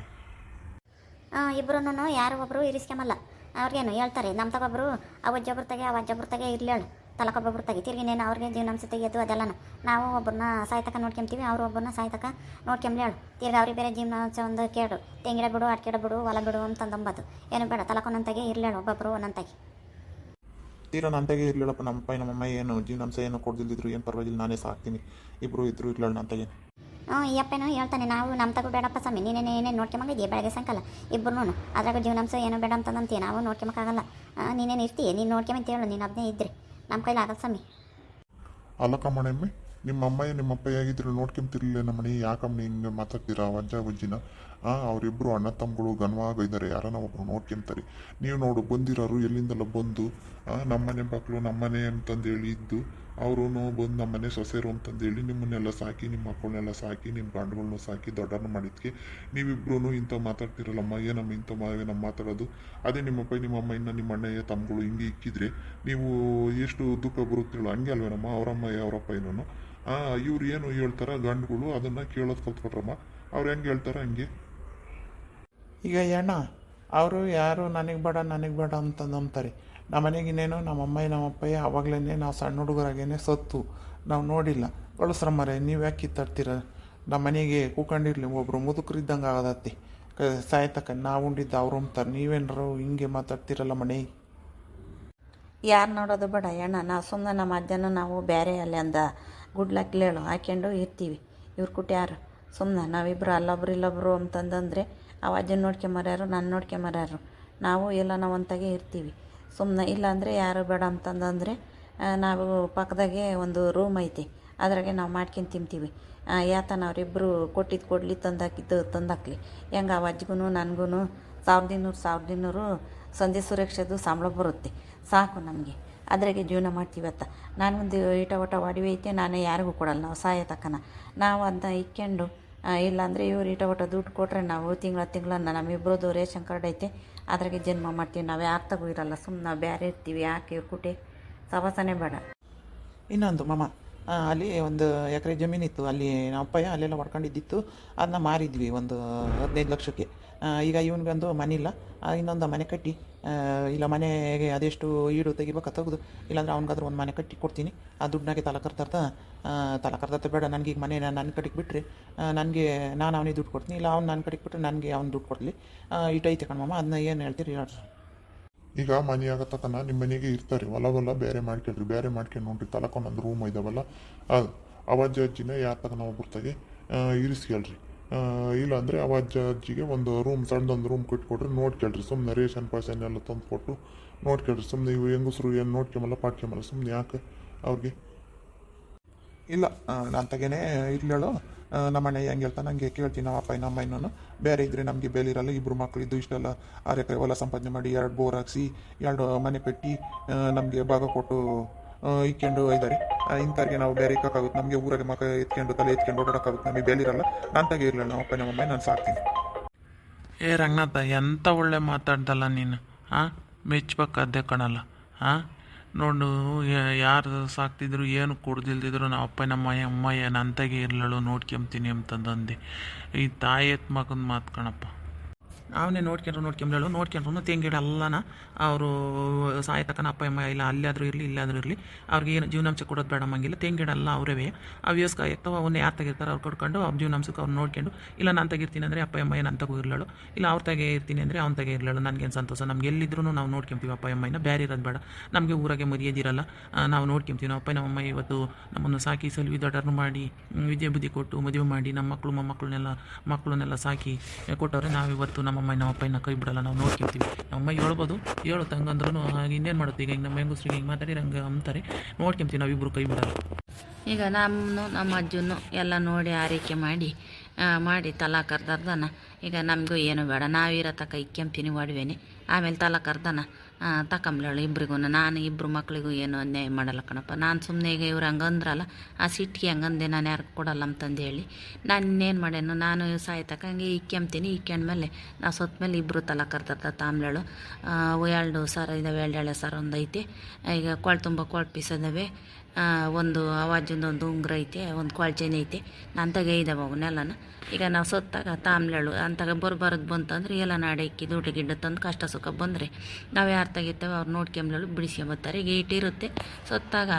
ಇಬ್ಬರೂ ಯಾರು ಒಬ್ಬರು ಇರಿಸ್ಕೊಂಬಲ್ಲ ಅವ್ರಿಗೇನು ಹೇಳ್ತಾರೆ ನಮ್ಮ ತಗೊಬ್ರು ಅವಜ್ಜೊಬ್ರು ತೆಗೆ ಅವಜ್ಜೊಬ್ರು ತೆಗೆ ಇರ್ಲಿ ಹೇಳು. ತಲಕೊಬ್ಬೊಬ್ರು ತೆಗಿತೀರಿ ತಿರ್ಗಿನೇನು ಅವ್ರಿಗೆ ಜೀವನಾಂಶ ತೆಗೆಯೋದು ಅದೆಲ್ಲನ. ನಾವು ಒಬ್ಬರನ್ನ ಸಾಯ್ತಕ ನೋಡ್ಕೊಂತೀವಿ ಅವ್ರು ಒಬ್ಬರನ್ನ ಸಾಯ್ತಕ ನೋಡ್ಕೊಂಬ್ಲಿ ಹೇಳು. ತಿರ್ಗಿ ಅವ್ರಿಗೆ ಬೇರೆ ಜೀವನಾಂಶ ಒಂದು ಕೇಳು. ತೆಂಗಿಡ ಬಿಡು ಅಡ್ಕೆಡ ಬಿಡು ಹೊಲ ಬಿಡು ಅಂತಂದಂಬದು ಏನು ಬೇಡ ತಲಕೊಂದೊಂತಾಗೆ ಇರ್ಲಿ ಒಬ್ಬೊಬ್ಬರು ಒಬ್ಬೊಬ್ರು ಒಂದೊಂದಾಗಿ ತೀರಾ ನಂತಾಗೆ ಇರ್ಲಿಲ್ಲಪ್ಪ ನಮ್ಮಪ್ಪ ನಮ್ಮಮ್ಮ ಏನು ಜೀವನಾಂಶ ಏನು ಕೊಡ್ದಿಲ್ದಿದ್ರು ಏನು ಪರವಾಗಿಲ್ಲ ನಾನೇ ಸಾಕ್ತೀನಿ. ಇಬ್ಬರು ಇದ್ರು ಇರ್ಲಿಲ್ಲ ನಂತಾಗೆ ಹ್ಞೂ ಈ ಅಪ್ಪನೂ ಹೇಳ್ತಾನೆ ನಾವು ನಮ್ಮ ತಗೋ ಬೇಡಪ್ಪ ಸ್ವಾಮಿ ನೀನೇನೇ ಏನೇನು ನೋಡ್ಕೊಂಬಂಗಿದ್ಯಾ ಬೆಳಗ್ಗೆ ಸಾಯಂಕಾಲ? ಇಬ್ಬರು ಅದ್ರಾಗ ಜೀವನಾಂಶ ಏನೋ ಬೇಡ ಅಂತಂದಂತೀಯ ನಾವು ನೋಡ್ಕೊಂಬಕ್ಕಾಗಲ್ಲ. ನೀನೇನು ಇರ್ತೀಯ ನೀನು ನೋಡ್ಕೊಂಬಂತ ಹೇಳು ನೀನು ಅದನ್ನೇ ಇದ್ದರೆ ನಮ್ಮ ಕೈಲಿ ಆಗಲ್ಲ ಸ್ವಾಮಿ. ಅಲ್ಲ ನಿಮ್ಮ ಅಮ್ಮಯ್ಯ, ನಿಮ್ಮ ಅಪ್ಪಯ್ಯ ಆಗಿದ್ರು ನೋಡ್ಕೊಂತಿರ್ಲಿಲ್ಲ ನಮ್ಮ ಮನೆ ಯಾಕಮ್ಮ, ಹಿಂಗೆ ಮಾತಾಡ್ತೀರಾ? ವಜ್ಜ ಅಜ್ಜಿನ ಆ ಅವರಿಬ್ಬರು ಅಣ್ಣ ತಮ್ಮಗಳು ಘನವಾಗ ಇದ್ದಾರೆ. ಯಾರನ್ನ ಒಬ್ರು ನೋಡ್ಕೊಂತಾರೆ. ನೀವು ನೋಡು, ಬಂದಿರೋರು ಎಲ್ಲಿಂದಲ್ಲ ಬಂದು ನಮ್ಮನೆ ಮಕ್ಕಳು ನಮ್ಮನೆ ಅಂತಂದೇಳಿ ಇದ್ದು ಅವರು ಬಂದು ನಮ್ಮನೆ ಸೊಸೆರು ಅಂತಂದೇಳಿ ನಿಮ್ಮನ್ನೆಲ್ಲ ಸಾಕಿ, ನಿಮ್ಮ ಮಕ್ಕಳನ್ನೆಲ್ಲ ಸಾಕಿ, ನಿಮ್ಮ ಗಂಡುಗಳನ್ನೂ ಸಾಕಿ ದೊಡ್ಡನ್ನು ಮಾಡಿದ್ಕೆ ನೀವಿಬ್ರು ಇಂಥ ಮಾತಾಡ್ತಿರಲ್ಲಮ್ಮ, ಏನಮ್ಮ ಇಂಥ ನಮ್ಮ ಮಾತಾಡೋದು? ಅದೇ ನಿಮ್ಮಪ್ಪ ನಿಮ್ಮಮ್ಮ ಇನ್ನು ನಿಮ್ಮ ಅಣ್ಣಯ್ಯ, ತಮ್ಮಗಳು ಹಿಂಗೆ ಇಕ್ಕಿದ್ರೆ ನೀವು ಎಷ್ಟು ದುಃಖ ಬರುತ್ತಿರಲ್ಲ ಹಂಗೆ ಅಲ್ವೇನಮ್ಮ? ಅವರಮ್ಮ ಅವರಪ್ಪ ಏನೋ ಇವ್ರು ಏನು ಹೇಳ್ತಾರ ಗಂಡುಗಳು ಅದನ್ನು ಕೇಳೋದು ಕಲ್ತ್ಕೊಟ್ರಮ್ಮ. ಅವ್ರು ಹೆಂಗೆ ಹೇಳ್ತಾರೆ ಹಂಗೆ. ಈಗ ಅಣ್ಣ ಅವರು ಯಾರು ನನಗೆ ಬೇಡ ನನಗೆ ಬೇಡ ಅಂತ ನಂಬ್ತಾರೆ. ನಮ್ಮ ಮನೆಗಿನ್ನೇನು ನಮ್ಮ ಅಮ್ಮಯ್ಯ, ನಮ್ಮ ಅಪ್ಪಯ್ಯ ಅವಾಗಲೇ ನಾವು ಸಣ್ಣ ಹುಡುಗರಾಗೇನೆ ಸತ್ತು. ನಾವು ನೋಡಿಲ್ಲ. ಕಳಿಸ್ರಮ್ಮರೆ ನೀವು ಯಾಕೆ ಕಿತ್ತಾಡ್ತೀರ? ನಮ್ಮ ಮನೆಗೆ ಕೂಕೊಂಡಿರ್ಲಿ ಒಬ್ಬರು ಮುದುಕರು ಇದ್ದಂಗೆ ಆಗದತ್ತಿ. ಕ, ಸಾಯ್ತಕ್ಕ, ನಾವು ಉಂಡಿದ್ದು ಅವ್ರು ಅಂತಾರೆ ನೀವೇನರು ಹಿಂಗೆ ಮಾತಾಡ್ತೀರಲ್ಲ ಮನೆ? ಯಾರು ನೋಡೋದು ಬೇಡ ಅಣ್ಣ. ನಾ ಸುಮ್ಮನೆ ನಮ್ಮ ಅಜ್ಜನ ನಾವು ಬೇರೆ ಅಲ್ಲಿ ಅಂದ ಗುಡ್ಲಕ್ಲೇಳು ಹಾಕ್ಯಂಡು ಇರ್ತೀವಿ. ಇವ್ರು ಕುಟ್ಟಿ ಯಾರು ಸುಮ್ಮನೆ ನಾವಿಬ್ಬರು ಅಲ್ಲೊಬ್ರು ಇಲ್ಲೊಬ್ರು ಅಂತಂದಂದರೆ ಅವ ಅಜ್ಜನ ನೋಡ್ಕೊಂಬರ್ಯಾರು ನಾನು ನೋಡ್ಕೊಂಬರ್ಯಾರು ನಾವು ಎಲ್ಲ ನಾವು ಒಂತಾಗೆ ಇರ್ತೀವಿ. ಸುಮ್ಮನೆ ಇಲ್ಲಾಂದರೆ ಯಾರು ಬೇಡ ಅಂತಂದಂದರೆ ನಾವು ಪಕ್ಕದಾಗೆ ಒಂದು ರೂಮ್ ಐತಿ. ಅದ್ರಾಗೆ ನಾವು ಮಾಡ್ಕೊಂಡು ತಿಂತೀವಿ. ಯಾತನ ಅವರಿಬ್ಬರು ಕೊಟ್ಟಿದ್ದು ಕೊಡಲಿ ತಂದಾಕಿದ್ದು ತಂದಾಕ್ಲಿ ಹೆಂಗೆ ಅವ ಅಜ್ಜಿಗೂ ನನಗೂ ಸಾವಿರದ ಇನ್ನೂರು ಸಾವಿರದ ಇನ್ನೂರು ಸಂಧಿ ಸುರಕ್ಷೆದು ಸಂಬಳ ಬರುತ್ತೆ. ಸಾಕು ನಮಗೆ. ಅದ್ರಾಗೆ ಜೀವನ ಮಾಡ್ತೀವತ್ತ ನಾನು ಒಂದು ಈಟ ಒಟ ಒಡವೆ ಐತೆ, ನಾನು ಯಾರಿಗೂ ಕೊಡಲ್ಲ. ನಾವು ಸಹಾಯ ತಕ್ಕನ. ನಾವು ಅದನ್ನ ಇಕ್ಕೊಂಡು ಇಲ್ಲಾಂದರೆ ಇವ್ರು ಈಟ ಒಟ್ಟ ದುಡ್ಡು ಕೊಟ್ಟರೆ ನಾವು ತಿಂಗಳ ತಿಂಗಳನ್ನ ನಮ್ಮಿಬ್ರದ್ದು ರೇಷನ್ ಕಾರ್ಡ್ ಐತೆ, ಅದ್ರಾಗೆ ಜನ್ಮ ಮಾಡ್ತೀವಿ. ನಾವು ಯಾಕೆ ತಗೋ ಇರಲ್ಲ ಸುಮ್ಮನೆ ಬೇರೆ ಇರ್ತೀವಿ. ಯಾಕೆ ಇವ್ರು ಕುಟೆ? ಸವಾಸನೆ ಬೇಡ. ಇನ್ನೊಂದು, ಮಾಮ ಅಲ್ಲಿ ಒಂದು ಎಕರೆ ಜಮೀನಿತ್ತು. ಅಲ್ಲಿ ನಮ್ಮ ಅಪ್ಪಯ್ಯ ಅಲ್ಲೆಲ್ಲ ಹೊಡ್ಕೊಂಡಿದ್ದಿತ್ತು ಅದನ್ನ ಮಾರಿದ್ವಿ ಒಂದು ಹದಿನೈದು ಲಕ್ಷಕ್ಕೆ. ಈಗ ಇವನಿಗೊಂದು ಮನೆ ಇಲ್ಲ. ಇನ್ನೊಂದು ಮನೆ ಕಟ್ಟಿ. ಇಲ್ಲ ಮನೆಗೆ ಅದೆಷ್ಟು ಈಡು ತೆಗಿಬೇಕು ತೆಗೆದು, ಇಲ್ಲಾಂದ್ರೆ ಅವ್ನಿಗಾದ್ರೂ ಒಂದು ಮನೆ ಕಟ್ಟಿ ಕೊಡ್ತೀನಿ. ಆ ದುಡ್ಡನ್ನಾಗೆ ತಲೆ ಕರ್ತಾರ್ತ ತಲೆ ಕರ್ತಾರ್ತ ಬೇಡ, ನನಗೆ ಈಗ ಮನೆ ನನ್ನ ಕಡೆಗೆ ಬಿಟ್ಟರೆ ನನಗೆ ನಾನು ಅವನಿಗೆ ದುಡ್ಡು ಕೊಡ್ತೀನಿ, ಇಲ್ಲ ಅವ್ನು ನನ್ನ ಕಡೆಗೆ ಬಿಟ್ಟರೆ ನನಗೆ ಅವ್ನು ದುಡ್ಡು ಕೊಡಲಿ. ಇಟ್ಟೈತೆ ಕಣ್ಮಮ್ಮ ಅದನ್ನ ಏನು ಹೇಳ್ತೀರಿ ಹೇಳ್ರಿ. ಈಗ ಮನೆ ಆಗತ್ತಕನ ನಿಮ್ಮ ಮನೆಗೆ ಇರ್ತಾರೆ, ಹೊಲ ಹೊಲ ಬೇರೆ ಮಾಡ್ಕೊಳ್ರಿ ಬೇರೆ ಮಾಡ್ಕೊಂಡು ನೋಡ್ರಿ ತಲಕೊಂದೊಂದು ರೂಮ್ ಇದಾವಲ್ಲ, ಅದು. ಅಜ್ಜಿನ ಯಾರ ತಗನ ಒಬ್ಬರ್ತಾಗೆ ಇರಿಸ್ಕೊಳ್ರಿ ಆ, ಅವ ಅಜ್ಜ ಅಜ್ಜಿಗೆ ಒಂದು ರೂಮ್ ಸಣ್ಣದೊಂದು ರೂಮ್ ಕೊಟ್ಕೊಟ್ರೆ ನೋಡಿ ಕೇಳ್ರಿ. ಸುಮ್ಮನೆ ರೇಷನ್ ಪಾಷನ್ ಎಲ್ಲ ತಂದು ಕೊಟ್ಟು ನೋಡ್ಕೊಳ್ರಿ ಸುಮ್ಮನೆ ಇವು ಹೆಂಗಸ್ರು ಏನು ನೋಡ್ಕೊಂಬಲ್ಲ ಪಾಡ್ಕೊಂಬಲ್ಲ ಸುಮ್ಮನೆ ಯಾಕೆ ಅವ್ರಿಗೆ? ಇಲ್ಲ ನಾನು ತಗೇನೆ ಇರ್ಲೇಳು ನಮ್ಮ ಅಣ್ಣ ಹೆಂಗೆ ಹೇಳ್ತಾನೆ ಹಂಗೆ ಕೇಳ್ತೀನಿ ನಮ್ಮ ಅಪ್ಪ ನಮ್ಮ ಇನ್ನೂ ಬೇರೆ ಇದ್ರೆ ನಮಗೆ ಬೇಲಿರಲ್ಲ ಇಬ್ಬರು ಮಕ್ಕಳು ಇದ್ದು ಇಷ್ಟೆಲ್ಲ ಆರು ಹೊಲ ಸಂಪಾದನೆ ಮಾಡಿ ಎರಡು ಬೋರ್ ಹಾಕ್ಸಿ ಎರಡು ಮನೆ ಪೆಟ್ಟಿ ನಮಗೆ ಭಾಗ ಕೊಟ್ಟು ಇಕ್ಕೊಂಡು ಇದ್ದಾರೆ. ಇಂಥವ್ರಿಗೆ ನಾವು ಬೇರೆ ಇಕ್ಕಾಗುತ್ತೆ ನಮಗೆ ಊರಾಗೆ ಮಕ್ಕ ಎತ್ಕೊಂಡು, ತಲೆ ಎತ್ಕೊಂಡು ಓಡಾಡೋಕ್ಕಾಗುತ್ತೆ. ನಮಗೆ ಬೇಲಿರಲ್ಲ ನಾನು ತೆಗಿರಲಿಲ್ಲ ನಮ್ಮ ಅಪ್ಪ ನಮ್ಮಮ್ಮ ನಾನು ಸಾಕ್ತೀನಿ. ಏ, ರಂಗನಾಥ ಎಂಥ ಒಳ್ಳೆ ಮಾತಾಡ್ದಲ್ಲ ನೀನು? ಹಾಂ ಮೆಚ್ಚಬೇಕಾದ್ದೆ ಕಣಲ್ಲ. ಹಾಂ ನೋಡು ಯಾರು ಸಾಕ್ತಿದ್ರು, ಏನು ಕುಡ್ದಿಲ್ದಿದ್ರು ನಾವು ಅಪ್ಪ ನಮ್ಮ ಅಮ್ಮ ಏನು ಅಂತಾಗೆ ಇರಲಳು, ನೋಡ್ಕೊಂತೀನಿ ಅಂತಂದಂದೆ. ಈ ತಾಯಿ ಎತ್ ಮಗನ ಮಾತು ಕಣಪ್ಪ. ಅವನೇ ನೋಡ್ಕೊಂಡ್ರು ನೋಡ್ಕೊಂಬ್ಲೇಳು ನೋಡ್ಕೊಂಡ್ರು ತೆಂಗಿಡ ಎಲ್ಲನ ಅವರು ಸಾಯತಕ್ಕನ ಅಪ್ಪ ಅಮ್ಮ ಇಲ್ಲ ಅಲ್ಲಾದರೂ ಇರಲಿ ಇಲ್ಲಾದರೂ ಇರಲಿ ಅವ್ರಿಗೆ ಏನು ಜೀವನಾಂಶ ಕೊಡೋದು ಬೇಡ ಮಂಗಿಲ್ಲ ತೆಂಗಿಡ ಎಲ್ಲ ಅವರೇ ಅವು ಯೂಸ್ ಆಯ್ತವ ಅವನ್ನ ಯಾರು ತೆಗಿರ್ತಾರೆ ಅವ್ರು ಕೊಡ್ಕೊಂಡು ಅವ್ರ ಜೀವನಾಂಶಕ್ಕೆ ಅವ್ರು ನೋಡ್ಕೊಂಡು ಇಲ್ಲ ನಾನು ತೆಗಿರ್ತೀನಿ ಅಂದರೆ ಅಪ್ಪ ಅಮ್ಮ ಏನು ಅಂತ ಇರಲಾಳು ಇಲ್ಲ ಅವ್ರು ತೆಗೆ ಇರ್ತೀನಿ ಅಂದರೆ ಅವ್ನ ತೆಗೆ ಇರಲಳು ನನಗೇನು ಸಂತೋಷ? ನಮ್ಗೆ ಎಲ್ಲಿದ್ರು ನಾವು ನೋಡ್ಕೊಂತೀವಿ ಅಪ್ಪ ಅಮ್ಮನ ಬೇರೆ ಇರೋದು ಬೇಡ. ನಮಗೆ ಊರಾಗೆ ಮರ್ಯಾದಿರಲ್ಲ ಆ, ನಾವು ನೋಡ್ಕೊಂತೀವಿ. ನಮ್ಮ ಅಪ್ಪ ನಮ್ಮಮ್ಮ ಇವತ್ತು ನಮ್ಮನ್ನು ಸಾಕಿ ಸಲ್ವಿ ದೊಡ್ಡರನ್ನು ಮಾಡಿ ವಿದ್ಯೆ ಬುದ್ಧಿ ಕೊಟ್ಟು ಮದುವೆ ಮಾಡಿ ನಮ್ಮ ಮಕ್ಕಳು ಮೊಮ್ಮಕ್ಕಳನ್ನೆಲ್ಲ ಮಕ್ಕಳನ್ನೆಲ್ಲ ಸಾಕಿ ಕೊಟ್ಟವ್ರೆ. ನಾವು ಇವತ್ತು ನಮ್ಮಮ್ಮ, ನಮ್ಮ ಅಪ್ಪನ ಕೈ ಬಿಡಲ್ಲ, ನಾವು ನೋಡ್ಕೊಂತಿವಿ ನಮ್ಮ ಅಮ್ಮ ಹೇಳ್ಬೋದು, ಹೇಳು ತಂಗಂದ್ರೂ ಇನ್ನೇನು ಮಾಡುತ್ತೆ? ಈಗ ಹಿಂಗೆ ನಮ್ಮ ಹೆಂಗಸ್ರಿಗೆ ಹಿಂಗೆ ಮಾತಾಡಿ ಹಂಗೆ ಅಂತಾರೆ. ನೋಡ್ಕೊಂತೀವಿ ನಾವಿಬ್ಬರು ಕೈ ಬಿಡಲ್ಲ. ಈಗ ನಮ್ಮನ್ನು ನಮ್ಮ ಅಜ್ಜನ್ನು ಎಲ್ಲ ನೋಡಿ ಆರೈಕೆ ಮಾಡಿ ಮಾಡಿ ತಲಾ ಕರ್ದರ್ದನ. ಈಗ ನಮಗೂ ಏನು ಬೇಡ ನಾವಿರೋ ತಕ ಇಕ್ಕೆಂತೀನಿ ಒಡವೆನೆ. ಆಮೇಲೆ ತಲಾ ಕರ್ದನ. ತಕೊಂಬ್ಲೇಳು ಇಬ್ರಿಗೂ ನಾನು ಇಬ್ಬರು ಮಕ್ಳಿಗೂ ಏನು ಅನ್ಯಾಯ ಮಾಡಲ್ಲ ಕಣಪ್ಪ. ನಾನು ಸುಮ್ಮನೆ ಈಗ ಇವ್ರು ಹಂಗಂದ್ರಲ್ಲ ಆ ಸಿಟ್ಟಿಗೆ ಹಂಗಂದೆ ನಾನು ಯಾರು ಕೊಡಲ್ಲ ಅಂತಂದು ಹೇಳಿ ನಾನು ಇನ್ನೇನು ಮಾಡೇನು ನಾನು ಸಾಯ್ತಕ್ಕ ಹಂಗೆ ಇಕ್ಕೊಂತೀನಿ ಇಕ್ಕೊಂಡ್ಮೇಲೆ ನಾವು ಸೊತ್ತ ಮೇಲೆ ಇಬ್ಬರು ತಲ ಕರ್ತಾರ ತಾಂಬ್ಲೇಳು ಎರಡು ಸಾರ ಇದಾವೆ ಎರಡು ಎಳೆ ಸಾರ ಒಂದೈತಿ. ಈಗ ಕೊಳ್ ತುಂಬ ಕೊಳ್ ಪೀಸ್ ಅದಾವೆ ಆ, ಒಂದು ಅವಾಜಿಂದ ಒಂದು ಉಂಗುರ ಐತೆ, ಒಂದು ಕೊಳಚೆನ ಐತೆ. ನಾನು ತಗ ಇದಾವೆ ಅವನ್ನೆಲ್ಲನ. ಈಗ ನಾವು ಸತ್ತಾಗ ತಾಮ್ಲೆಳು ಅಂತಾಗ ಬರ್ಬಾರದು ಬಂತಂದ್ರೆ ಎಲ್ಲ ನಾಡೆ ಇಕ್ಕಿ ದುಡ್ಡು ಗಿಡ್ಡ ತಂದು ಕಷ್ಟ ಸುಖ ಬಂದರೆ ನಾವು ಯಾರು ತೆಗಿತೇವೆ ಅವ್ರು ನೋಡ್ಕೊಂಬ್ಲೆಳು ಬಿಡಿಸ್ಕೊಂಬತ್ತಾರೆ ಈಗ ಇಟ್ಟಿರುತ್ತೆ ಸತ್ತಾಗ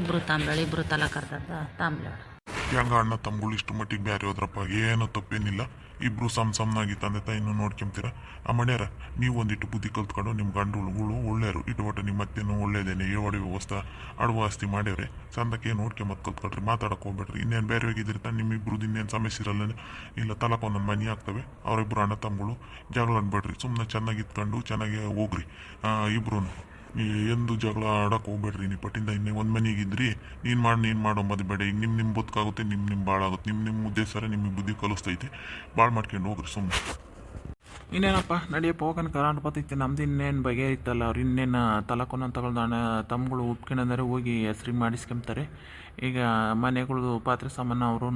ಇಬ್ಬರು ತಾಮ್ಲೆಳು ಇಬ್ಬರು ತಲಾ ಕರ್ತದ ತಾಮ್ಲೆಳು. ಹೆಂಗ ಅಣ್ಣ, ತಮ್ಗಳು ಇಷ್ಟು ಮಟ್ಟಿಗೆ ಬ್ಯಾರೆ ಹೋದ್ರಪ್ಪ? ಏನೋ ತಪ್ಪೇನಿಲ್ಲ. ಇಬ್ರು ಸಮ್ ಸಮನಾಗಿ ತಂದೆ ತಾಯಿನೂ ನೋಡ್ಕೊಂತೀರ ಆ ಮಣ್ಯಾರ ನೀವು ಒಂದಿಟ್ಟು ಬುದ್ಧಿ ಕಲ್ತ್ಕೊಂಡು ನಿಮ್ಮ ಗಂಡುಗಳು ಒಳ್ಳೆಯರು. ಇಟ್ಟು ಒಟ್ಟು ನಿಮ್ಮ ಮತ್ತೇನು ಒಳ್ಳೇದೇನೆ ಏವಾಡಿ ವ್ಯವಸ್ಥೆ ಅಡುವ ಆಸ್ತಿ ಮಾಡ್ಯವ್ರೆ. ಚಂದಕ್ಕೆ ಮತ್ತೆ ಕಲ್ತ್ಕೊಳ್ರಿ ಮಾತಾಡಕ್ಕೆ ಹೋಗ್ಬೇಡ್ರಿ. ಇನ್ನೇನು ಬೇರೆ ಹೋಗಿದ್ರಿ ತಾನೆ? ನಿಮ್ಮಿಬ್ರದ್ದು ಇನ್ನೇನು ಸಮಸ್ಯೆ ಇರಲ್ಲ ಇಲ್ಲ, ತಲಪ ಒಂದೊಂದು ಮನೆ ಆಗ್ತವೆ. ಅವರಿಬ್ರು ಅಣ್ಣ ತಮ್ಮಗಳು, ಜಗಳ ಅನ್ಬೇಡ್ರಿ. ಸುಮ್ಮನೆ ಚೆನ್ನಾಗಿ ಇತ್ಕೊಂಡು ಚೆನ್ನಾಗಿ ಹೋಗ್ರಿ. ಇಬ್ರು ಎಂದು ಜಗಳ ಆಡಕ್ಕೆ ಹೋಗ್ಬೇಡ್ರಿ. ನೀವು ಪಟ್ಟಿಂದ ಇನ್ನೇ ಒಂದು ಮನೆಗಿದ್ರಿ. ನೀನು ಮಾಡಿ, ನೀನು ಮಾಡೋ ಮದುವೆ ಬೇಡ. ಈಗ ನಿಮ್ಮ ನಿಮ್ಮ ಬದುಕಾಗುತ್ತೆ ನಿಮ್ಮ ನಿಮ್ಮ ಭಾಳ ಆಗುತ್ತೆ. ನಿಮ್ಮ ನಿಮ್ಮ ಉದ್ದೇಶ ನಿಮಗೆ ಬುದ್ಧಿ ಕಲಿಸ್ತೈತೆ. ಭಾಳ ಮಾಡ್ಕೊಂಡು ಹೋಗ್ರಿ ಸುಮ್ಮನೆ ಇನ್ನೇನಪ್ಪ, ನಡಿಯಪ್ಪ ಹೋಗೋಣ ಕರಾಂಟ್ ಬರ್ತೈತಿ ನಮ್ದು ಇನ್ನೇನು ಬಗೆ ಇತ್ತಲ್ಲ, ಅವ್ರು ಇನ್ನೇನು ತಲಕೊನ ತಗೊಳ್ದಾಣ ತಮ್ಗಳು ತಮ್ಮಗಳು ಒಪ್ಕೊಂಡಂದರೆ ಹೋಗಿ ಹೆಸ್ರಿಗೆ ಮಾಡಿಸ್ಕೊಂತಾರೆ ಈಗ ಮನೆಗಳದು ಪಾತ್ರೆ ಸಾಮಾನು ಅವರು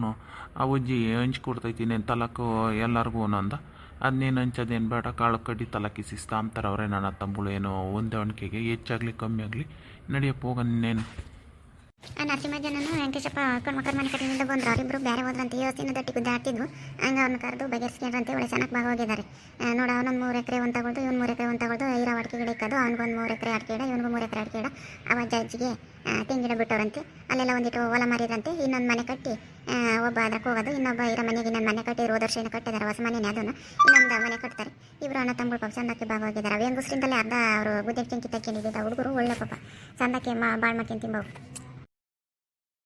ಆ ಉಜ್ಜಿ ಹಂಚ್ಕೊಡ್ತೈತಿ ಇನ್ನೇನು ತಲಕು ಎಲ್ಲರಿಗೂ ಒಂದೊಂದು ಅದನ್ನೇನು ಹಂಚೋದೇನು ಬೇಡ ಕಾಳು ಕಡ್ಡಿ ತಲಕಿ ಸಿಸ್ತಾಂತಾರೆ ಅವರೇ ನನ್ನ ತಮ್ಮಗಳು ಏನೋ ಹೊಂದಾಣಿಕೆಗೆ ಹೆಚ್ಚಾಗಲಿ ಕಮ್ಮಿ ಆಗಲಿ ನಡಿಯಪ್ಪ ಇನ್ನೇನು ಆ ನರಸಿಂಹಜ್ಜನನು ವೆಂಕಟೇಶಪ್ಪ ಮಕ್ಕಳ ಮನೆ ಕಡೆಯಿಂದ ಬಂದ್ರು. ಇಬ್ಬರು ಬೇರೆ ಹೋದ್ರಂತೆ ಯೋಸಿನ ದಟ್ಟಿ ಗುದ್ದಾಡ್ತಿದ್ವು ಹಂಗೆ ಅವ್ರನ್ನ ಕರೆದು ಬಗೆಹರಿಸ್ಕೊಂಡ್ರಂತೆ ಒಳ್ಳೆ ಚೆನ್ನಾಗಿ ಭಾಗವಾಗಿದ್ದಾರೆ ನೋಡ ಅವನೊಂದು ಮೂರು ಎಕರೆ ಒಂದು ತಗೊಳ್ದು, ಇವ್ನು ಮೂರು ಎಕರೆ ಒಂದು ತಗೊಳ್ದು, ಇರೋ ಅಡಿಕೆ ಗಿಡ ಇಕ್ಕದು ಅವ್ನಿಗೊಂದು ಮೂರು ಎಕರೆ ಅಡಿಕೆ ಇವನಿಗೂ ಮೂರು ಎಕರೆ ಅಡಿಕೆ ಅವ ಜಜ್ಜಿಗೆ ತೆಂಗಿನ ಬಿಟ್ಟವರಂತೆ. ಅಲ್ಲೆಲ್ಲ ಒಂದಿಟ್ಟು ಹೊಲ ಮಾರಿದ್ರಂತೆ. ಇನ್ನೊಂದು ಮನೆ ಕಟ್ಟಿ ಒಬ್ಬ ಅದಕ್ಕೆ ಹೋಗೋದು, ಇನ್ನೊಬ್ಬ ಇರ ಮನೆಗೆ ಇನ್ನೊಂದು ಮನೆ ಕಟ್ಟಿ ಹೋದ ವರ್ಷ ಕಟ್ಟಿದ್ದಾರೆ ಹೊಸ ಮನೆನೇ ಅದನ್ನು ಇನ್ನೊಂದು ಮನೆ ಕಟ್ತಾರೆ. ಇವರು ಅಣ್ಣ ತಮ್ಮ ಪಾಪ ಚಂದಕ್ಕೆ ಭಾಗವಾಗಿದ್ದಾರೆ ಹೋಗಿದ್ದಾರೆ ಹೆಂಗಸ್ರಿಂದಲೇ ಅರ್ಧ ಅವರು ಬುದ್ಧಿ ಕೆಂಕಿ ತಕ್ಕೊಂಡಿದ್ದ ಹುಡುಗರು, ಒಳ್ಳೆ ಪಾಪ. ಚಂದಕ್ಕೆ ಮಾ ಬಾಳ್ಮಕ್ಕಿಂತ ತಿಂಬವು